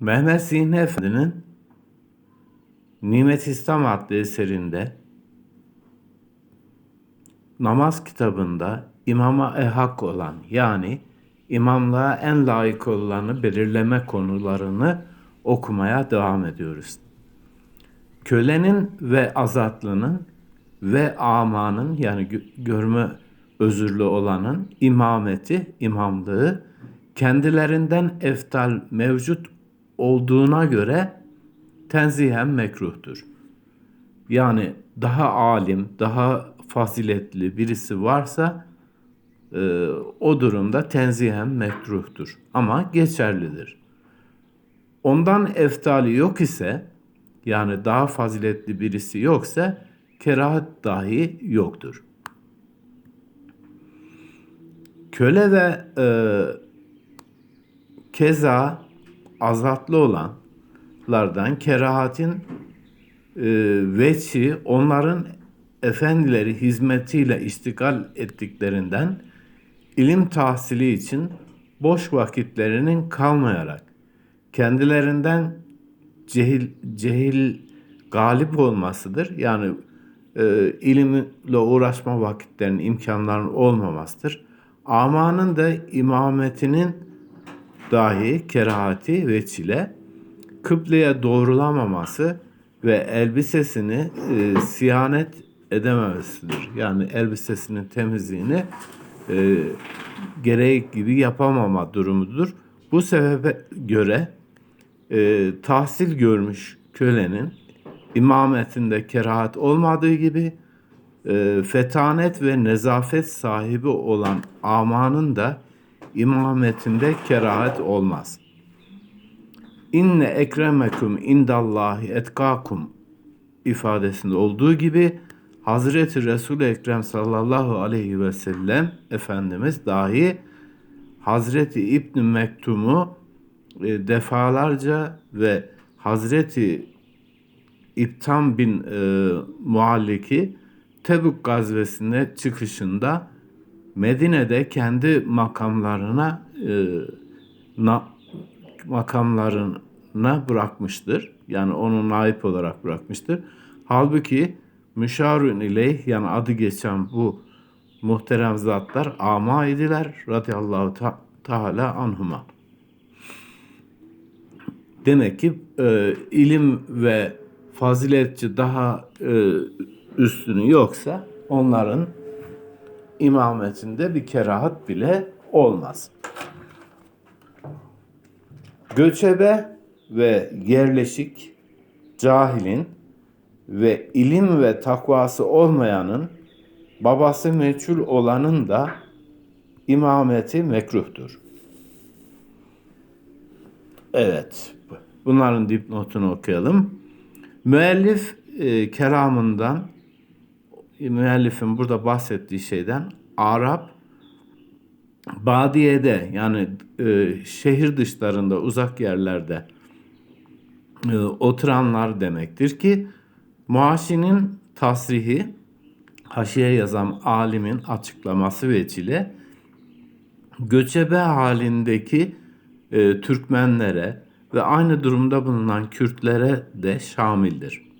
Mehmet Zihni Efendi'nin Nimet İslam adlı eserinde namaz kitabında imama ehak olan yani imamlığa en layık olanı belirleme konularını okumaya devam ediyoruz. Kölenin ve azatlının ve amanın yani gö- görme özürlü olanın imameti, imamlığı kendilerinden eftal mevcut olduğuna göre tenzihen mekruhtur. Yani daha alim, daha faziletli birisi varsa e, o durumda tenzihen mekruhtur. Ama geçerlidir. Ondan eftali yok ise yani daha faziletli birisi yoksa kerahat dahi yoktur. Köle ve e, keza azatlı olanlardan kerahatin e, veçi onların efendileri hizmetiyle iştigal ettiklerinden ilim tahsili için boş vakitlerinin kalmayarak kendilerinden cehil cehil galip olmasıdır. Yani e, ilimle uğraşma vakitlerinin imkanlarının olmamasıdır. Amanın da imametinin dahi kerahati veçile kıbleye doğrulamaması ve elbisesini e, siyanet edememesidir. Yani elbisesinin temizliğini e, gereği gibi yapamama durumudur. Bu sebebe göre e, tahsil görmüş kölenin imametinde kerahat olmadığı gibi e, fetanet ve nezafet sahibi olan amanın da imametinde kerahat olmaz. İnne ekremekum indallahi etkakum ifadesinde olduğu gibi Hazreti Resul-i Ekrem sallallahu aleyhi ve sellem Efendimiz dahi Hazreti İbn Mektum'u e, defalarca ve Hazreti İbtam bin e, Muallik'i Tebük gazvesine çıkışında Medine'de kendi makamlarına e, na, makamlarına bırakmıştır. Yani onu naip olarak bırakmıştır. Halbuki müşarun ileyh yani adı geçen bu muhterem zatlar ama idiler radıyallahu teala anhuma. Demek ki e, ilim ve faziletçi daha e, üstünü yoksa onların imametinde bir kerahat bile olmaz. Göçebe ve yerleşik cahilin ve ilim ve takvası olmayanın babası meçhul olanın da imameti mekruhtur. Evet, bunların dipnotunu okuyalım. Müellif e, kelamından, müellifin burada bahsettiği şeyden Arap, badiyede yani e, şehir dışlarında, uzak yerlerde e, oturanlar demektir ki muaşinin tasrihi haşiye yazan alimin açıklaması veçile göçebe halindeki e, Türkmenlere ve aynı durumda bulunan Kürtlere de şamildir.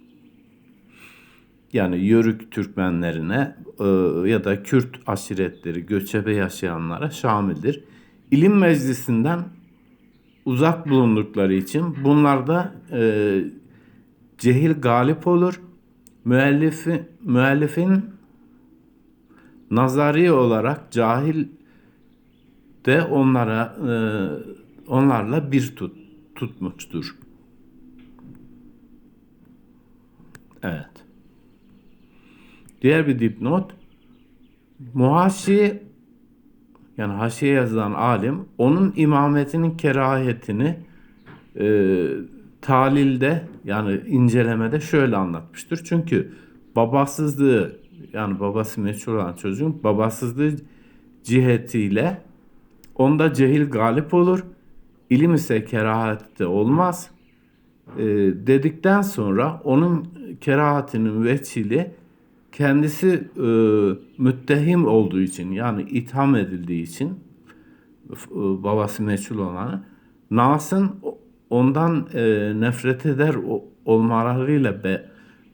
Yani Yörük Türkmenlerine e, ya da Kürt aşiretleri göçebe yaşayanlara şamildir. İlim meclisinden uzak bulundukları için bunlarda e, cehil galip olur. Müellifi, müellifin nazari olarak cahil de onlara e, onlarla bir tut, tutmuştur. Evet. Diğer bir dipnot Muhaşi yani haşiye yazılan alim onun imametinin kerahiyetini e, talilde yani incelemede şöyle anlatmıştır. Çünkü babasızlığı yani babası meçhul olan çocuğun babasızlığı cihetiyle onda cehil galip olur. İlim ise kerahette olmaz. E, dedikten sonra onun kerahatinin veçili kendisi e, müttehim olduğu için yani itham edildiği için e, babası meçhul olanı Nas'ın ondan e, nefret eder olmalarıyla be-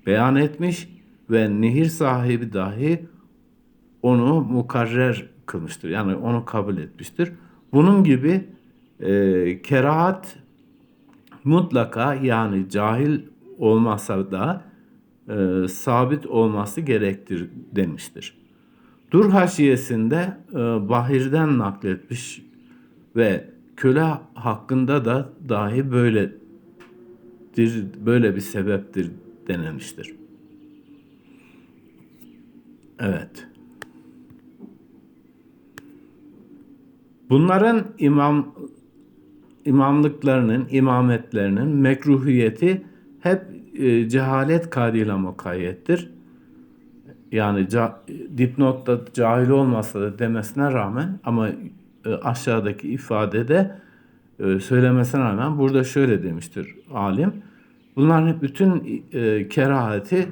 beyan etmiş ve nehir sahibi dahi onu mukarrer kılmıştır. Yani onu kabul etmiştir. Bunun gibi e, kerahat mutlaka yani cahil olmasa da e, sabit olması gerektir demiştir. Dur haşiyesinde e, Bahir'den nakletmiş ve köle hakkında da dahi böyledir, böyle bir sebeptir denilmiştir. Evet. Bunların imam imamlıklarının, imametlerinin mekruhiyeti hep e, cehalet kaydıyla mukayyettir. Yani ca, dipnotta cahil olmasa da demesine rağmen ama e, aşağıdaki ifadede e, söylemesine rağmen burada şöyle demiştir alim. Bunların hep bütün e, kerahati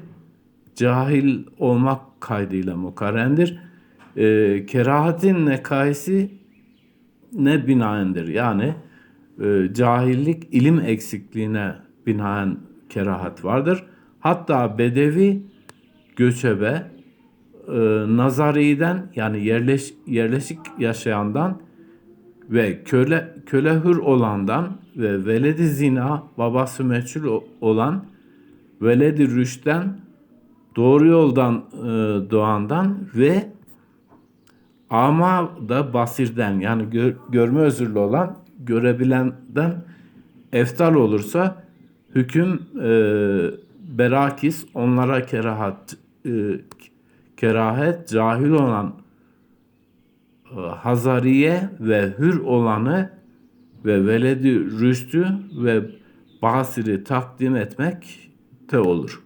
cahil olmak kaydıyla mukarrendir. E, kerahatin nekaisi ne binaendir. Yani e, cahillik ilim eksikliğine binaen kerahat vardır. Hatta bedevi göçebe e, nazariden yani yerleş, yerleşik yaşayandan ve köle köle hür olandan ve veledi zina babası meçhul olan veledi rüşten doğru yoldan e, doğandan ve ama da basirden yani gör- görme özürlü olan görebilenden eftal olursa hüküm e, berakis onlara kerahat e, kerahet cahil olan e, hazariye ve hür olanı ve veledi rüştü ve basiri takdim etmek de olur.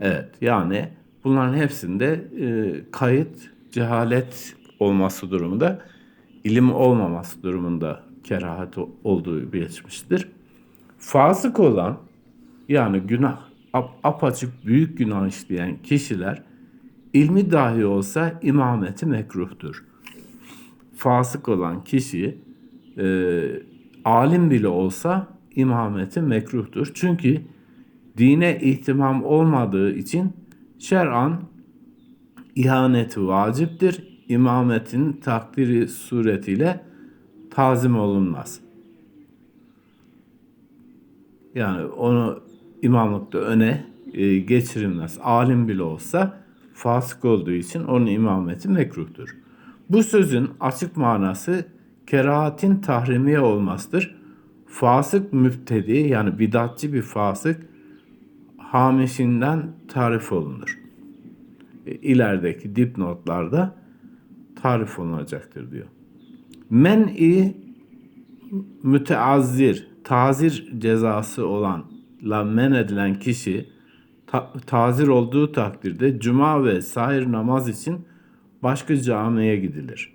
Evet yani bunların hepsinde e, kayıt cehalet olması durumunda ilim olmaması durumunda kerahat olduğu geçmiştir. Fasık olan yani günah ap- apaçık büyük günah işleyen kişiler ilmi dahi olsa imameti mekruhtur. Fasık olan kişi e, alim bile olsa imameti mekruhtur. Çünkü dine ihtimam olmadığı için şer'an ihaneti vaciptir. İmametin takdiri suretiyle tazim olunmaz. Yani onu imamlıkta öne e, geçirilmez. Alim bile olsa fasık olduğu için onun imameti mekruhtur. Bu sözün açık manası kerahatin tahrimiye olmasıdır. Fasık müptedi yani bidatçı bir fasık hamişinden tarif olunur. E, ilerideki dipnotlarda tarif olunacaktır diyor. Men-i müteazzir, tazir cezası olan la men edilen kişi ta- tazir olduğu takdirde cuma ve sair namaz için başka camiye gidilir.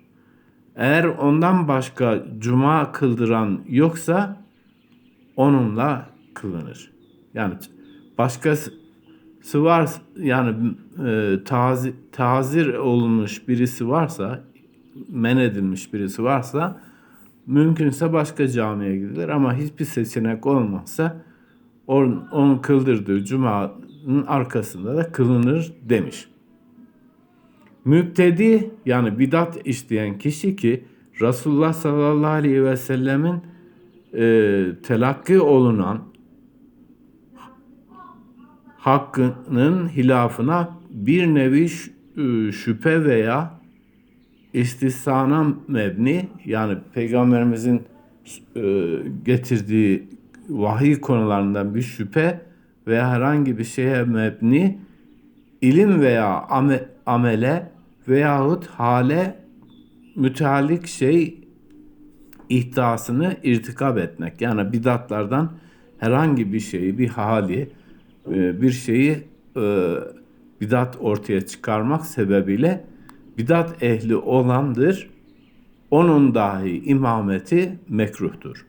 Eğer ondan başka cuma kıldıran yoksa onunla kılınır. Yani başkası var yani e, tazi, tazir olunmuş birisi varsa men edilmiş birisi varsa mümkünse başka camiye gidilir ama hiçbir seçenek olmazsa onun, onun kıldırdığı cumanın arkasında da kılınır demiş. Müptedi yani bidat işleyen kişi ki Resulullah sallallahu aleyhi ve sellemin e, telakki olunan hakkının hilafına bir nevi e, şüphe veya istisana mebni yani peygamberimizin e, getirdiği vahiy konularından bir şüphe veya herhangi bir şeye mebni ilim veya ame, amele veyahut hale müteallik şey ihtasını irtikap etmek. Yani bidatlardan herhangi bir şeyi, bir hali, e, bir şeyi e, bidat ortaya çıkarmak sebebiyle bidat ehli olandır. Onun dahi imameti mekruhtur.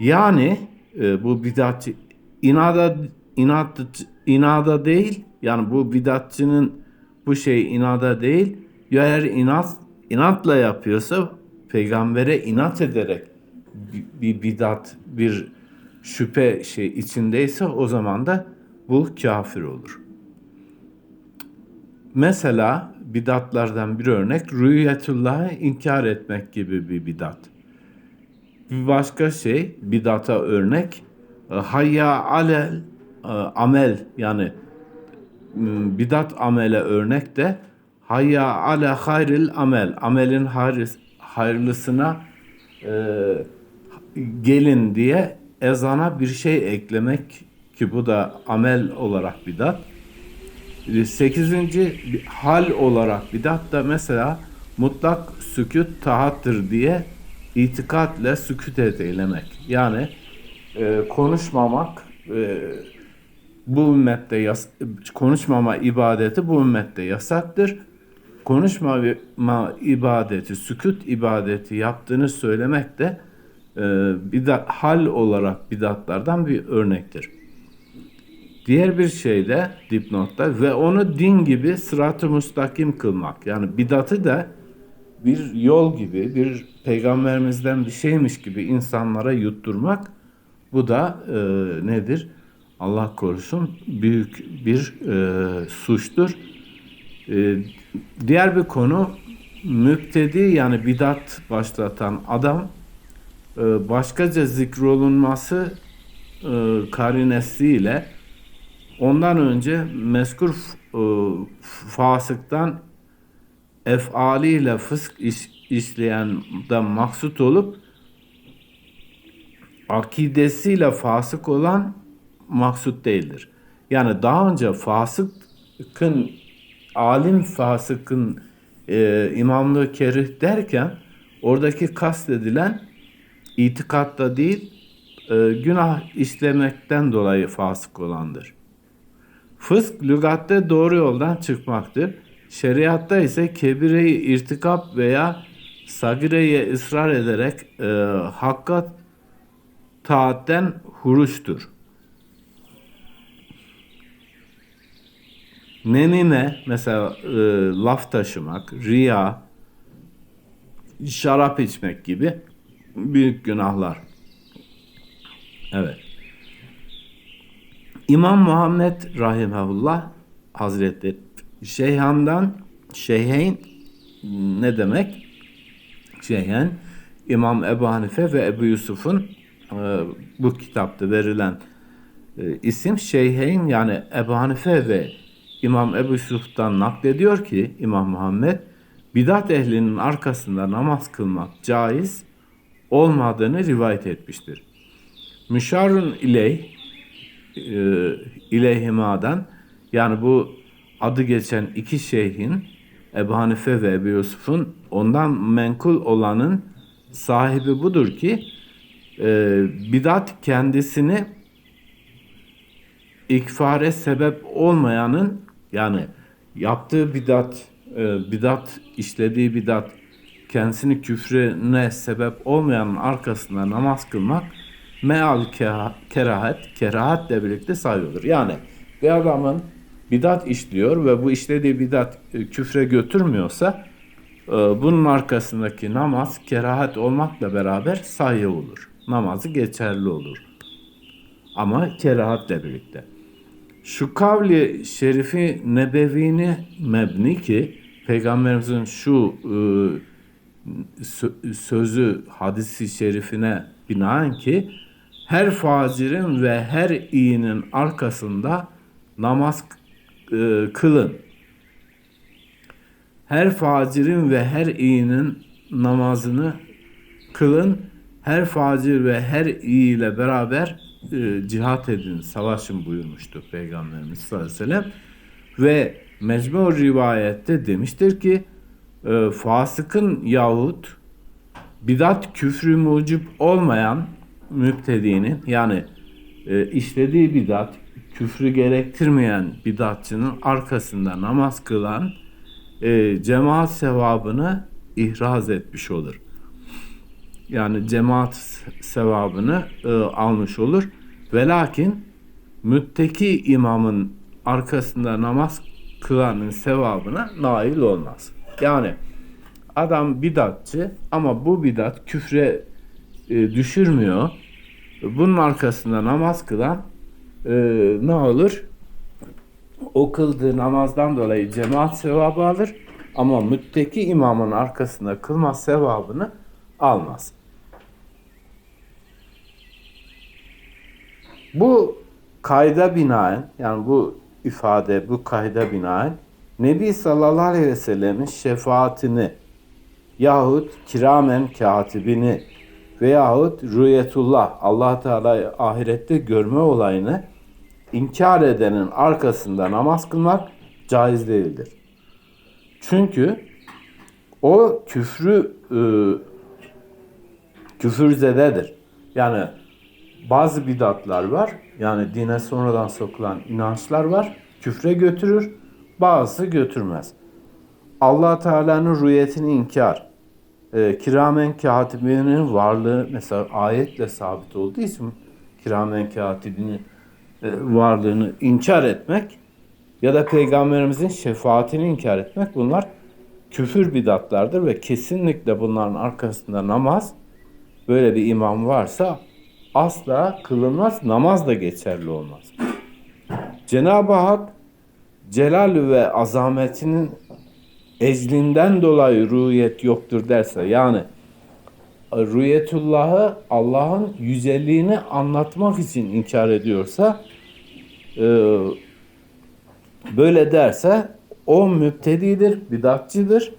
Yani e, bu bidatçı inada inat inada değil yani bu bidatçının bu şey inada değil eğer inat inatla yapıyorsa peygambere inat ederek bir bidat, bir şüphe şey içindeyse o zaman da bu kafir olur. Mesela bidatlardan bir örnek rüyetullah'ı inkar etmek gibi bir bidat. Bir başka şey bidata örnek hayya alel e, amel yani bidat amele örnek de hayya ale hayril amel amelin hayır, hayırlısına e, gelin diye ezana bir şey eklemek ki bu da amel olarak bidat. Sekizinci hal olarak bidat da mesela mutlak sükut tahattır diye itikatle sükut et. Yani e, konuşmamak e, bu ümmette yas konuşmama ibadeti bu ümmette yasaktır. Konuşma ibadeti, sükut ibadeti yaptığını söylemek de e, bidat, hal olarak bidatlardan bir örnektir. Diğer bir şey de dipnotta ve onu din gibi sırat-ı müstakim kılmak. Yani bidatı da bir yol gibi, bir peygamberimizden bir şeymiş gibi insanlara yutturmak. Bu da e, nedir? Allah korusun büyük bir e, suçtur. E, diğer bir konu müptedi yani bidat başlatan adam e, başkaca zikrolunması e, karinesiyle ondan önce meskur e, fasıktan efaliyle fısk iş, işleyenden maksut olup akidesiyle fasık olan maksut değildir. Yani daha önce fasıkın alim fasıkın e, imamlığı kerih derken oradaki kastedilen itikatta değil e, günah işlemekten dolayı fasık olandır. Fısk lügatte doğru yoldan çıkmaktır. Şeriatta ise kebireyi irtikap veya sagireye ısrar ederek e, hakka taatten huruştur. Nemime mesela e, laf taşımak, riya, şarap içmek gibi büyük günahlar. Evet. İmam Muhammed Rahimahullah Hazretleri Şeyhan'dan Şeyheyn ne demek? Şeyhen İmam Ebu Hanife ve Ebu Yusuf'un e, bu kitapta verilen e, isim Şeyheyn yani Ebu Hanife ve İmam Ebu Yusuf'tan naklediyor ki İmam Muhammed bidat ehlinin arkasında namaz kılmak caiz olmadığını rivayet etmiştir. Müşarun iley e, ileyhimadan yani bu adı geçen iki şeyhin Ebu Hanife ve Ebu Yusuf'un ondan menkul olanın sahibi budur ki e, bidat kendisini ikfare sebep olmayanın yani yaptığı bidat, e, bidat işlediği bidat kendisini küfrüne sebep olmayanın arkasında namaz kılmak meal kerahat, kerahatle birlikte sayılır. Yani bir adamın bidat işliyor ve bu işlediği bidat e, küfre götürmüyorsa e, bunun arkasındaki namaz kerahat olmakla beraber sayı olur. Namazı geçerli olur. Ama kerahatle birlikte. Şu kavli şerifi nebevini mebni ki Peygamberimizin şu e, sözü hadisi şerifine binaen ki her fazirin ve her iyinin arkasında namaz e, kılın. Her fazirin ve her iyinin namazını kılın. Her facir ve her iyi ile beraber e, cihat edin, savaşın buyurmuştu Peygamberimiz sallallahu aleyhi ve sellem. Ve mecmu rivayette demiştir ki e, fasıkın yahut bidat küfrü mucip olmayan müptedinin yani e, işlediği bidat küfrü gerektirmeyen bidatçının arkasında namaz kılan e, cemaat sevabını ihraz etmiş olur. Yani cemaat sevabını e, almış olur. Ve lakin mütteki imamın arkasında namaz kılanın sevabına nail olmaz. Yani adam bidatçı ama bu bidat küfre e, düşürmüyor. Bunun arkasında namaz kılan e, ne olur? O kıldığı namazdan dolayı cemaat sevabı alır ama mütteki imamın arkasında kılmaz sevabını almaz. Bu kayda binaen yani bu ifade bu kayda binaen Nebi sallallahu aleyhi ve sellemin şefaatini yahut kiramen katibini veyahut rüyetullah allah Teala'yı ahirette görme olayını inkar edenin arkasında namaz kılmak caiz değildir. Çünkü o küfrü e, küfürzededir. Yani bazı bidatlar var. Yani dine sonradan sokulan inançlar var. Küfre götürür. Bazısı götürmez. Allah Teala'nın rüyetini inkar. E, kiramen katibinin varlığı mesela ayetle sabit olduğu için kiramen katibinin e, varlığını inkar etmek ya da peygamberimizin şefaatini inkar etmek bunlar küfür bidatlardır ve kesinlikle bunların arkasında namaz böyle bir imam varsa asla kılınmaz, namaz da geçerli olmaz. Cenab-ı Hak celal ve azametinin eclinden dolayı rüyet yoktur derse yani rüyetullahı Allah'ın yücelliğini anlatmak için inkar ediyorsa e, böyle derse o müptedidir, bidatçıdır.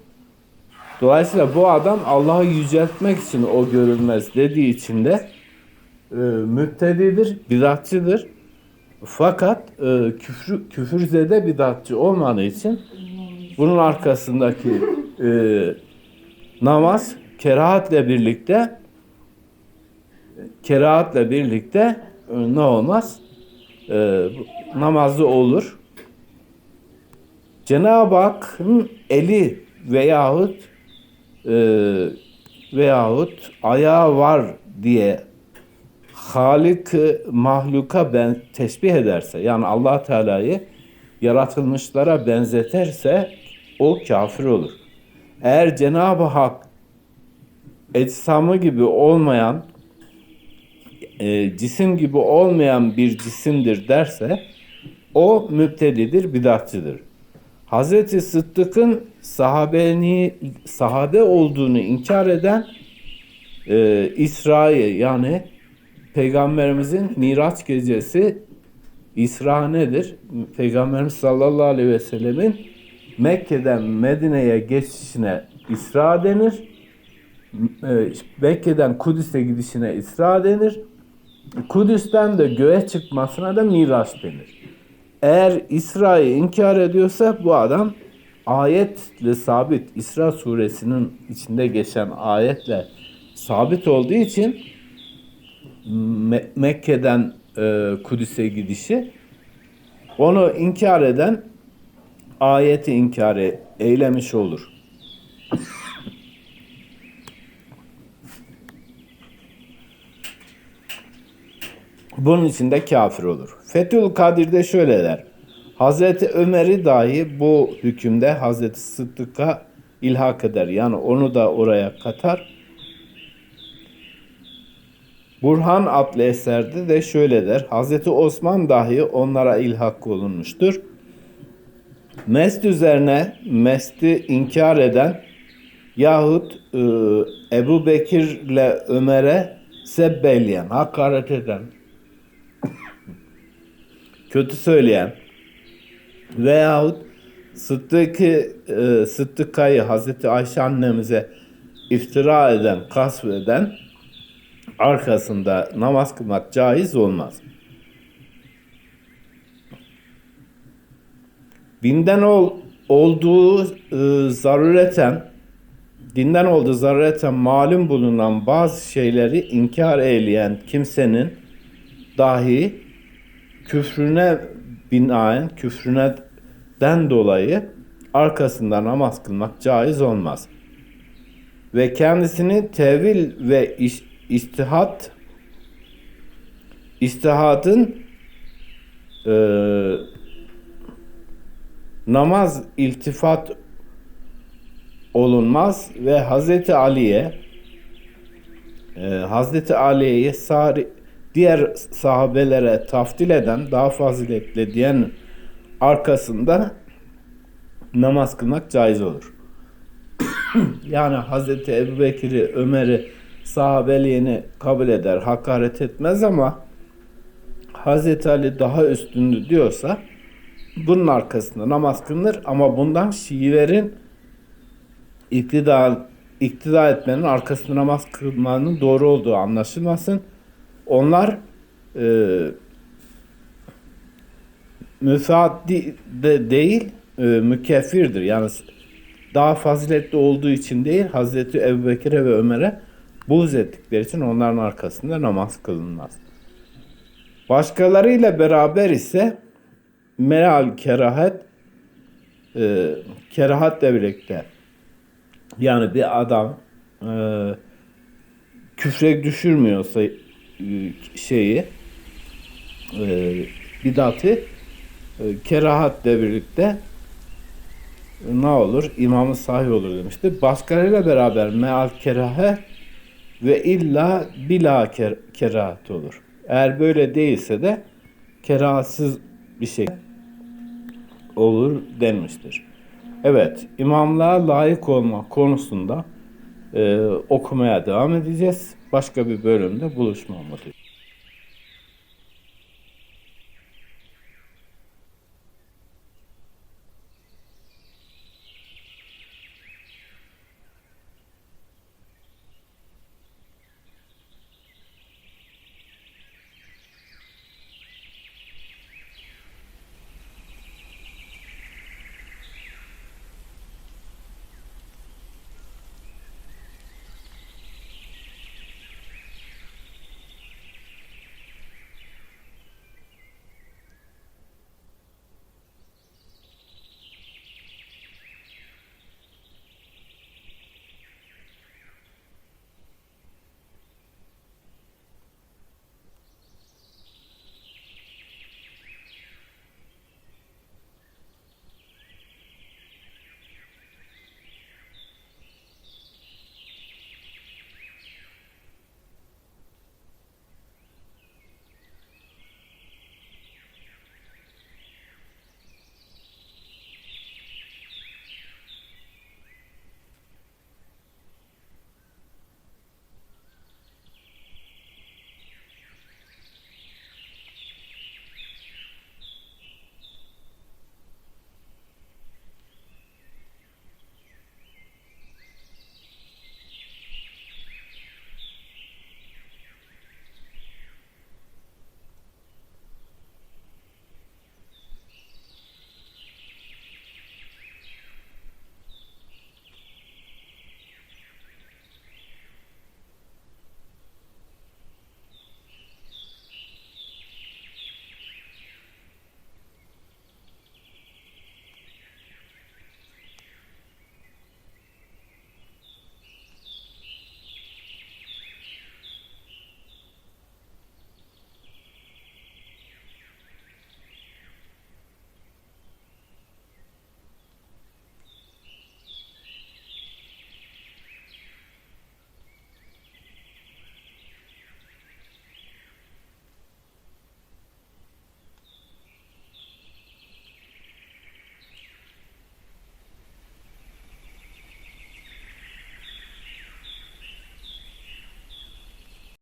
Dolayısıyla bu adam Allah'ı yüceltmek için o görülmez dediği için de e, müptedidir, bidatçıdır. Fakat e, küfür, küfürzede bidatçı olmadığı için bunun arkasındaki e, namaz kerahatle birlikte kerahatle birlikte e, ne olmaz? E, namazı olur. Cenab-ı Hakk'ın eli veyahut e, veyahut ayağı var diye Halik mahluka ben tesbih ederse yani Allah Teala'yı yaratılmışlara benzeterse o kafir olur. Eğer Cenab-ı Hak ecsamı gibi olmayan e, cisim gibi olmayan bir cisimdir derse o müptedidir, bidatçıdır. Hazreti Sıddık'ın sahabeni, sahabe olduğunu inkar eden e, İsra'yı yani Peygamberimizin Miraç gecesi İsra nedir? Peygamberimiz sallallahu aleyhi ve sellemin Mekke'den Medine'ye geçişine İsra denir. E, Mekke'den Kudüs'e gidişine İsra denir. Kudüs'ten de göğe çıkmasına da Miraç denir. Eğer İsra'yı inkar ediyorsa bu adam ayetle sabit İsra suresinin içinde geçen ayetle sabit olduğu için Me- Mekke'den e, Kudüs'e gidişi onu inkar eden ayeti inkar e- eylemiş olur. Bunun için de kafir olur. Fethül Kadir'de şöyle der. Hazreti Ömer'i dahi bu hükümde Hazreti Sıddık'a ilhak eder. Yani onu da oraya katar. Burhan adlı eserde de şöyle der. Hazreti Osman dahi onlara ilhak olunmuştur. Mest üzerine mesti inkar eden yahut e, Ebu Bekir'le Ömer'e sebbelleyen, hakaret eden, kötü söyleyen veyahut Sıddık'ı, e, Sıddıka'yı Hazreti Ayşe annemize iftira eden, kasv eden arkasında namaz kılmak caiz olmaz. Dinden ol, olduğu e, zarureten dinden olduğu zarureten malum bulunan bazı şeyleri inkar eyleyen kimsenin dahi küfrüne binaen küfrüne den dolayı arkasında namaz kılmak caiz olmaz. Ve kendisini tevil ve iş, istihat istihadın e, namaz iltifat olunmaz ve Hazreti Ali'ye e, Hazreti sari, diğer sahabelere taftil eden daha faziletli diyen arkasında namaz kılmak caiz olur. yani Hazreti Ebu Bekir'i, Ömer'i, sahabeliğini kabul eder, hakaret etmez ama Hazreti Ali daha üstündü diyorsa bunun arkasında namaz kılınır ama bundan Şiilerin iktidar iktidar etmenin arkasında namaz kılmanın doğru olduğu anlaşılmasın. Onlar e, müsaaddi de değil e, mükeffirdir. Yani daha faziletli olduğu için değil Hazreti Ebubekir'e ve Ömer'e buğz ettikleri için onların arkasında namaz kılınmaz. Başkalarıyla beraber ise meal kerahet e, kerahatle birlikte yani bir adam e, küfre düşürmüyorsa e, şeyi e, bidatı e, kerahatle birlikte e, ne olur? İmamı sahih olur demişti. Başkalarıyla beraber meal kerahe ve illa bila ker- kerahat olur. Eğer böyle değilse de kerahatsız bir şey olur denmiştir. Evet, imamlığa layık olma konusunda e, okumaya devam edeceğiz. Başka bir bölümde buluşma umuduyla.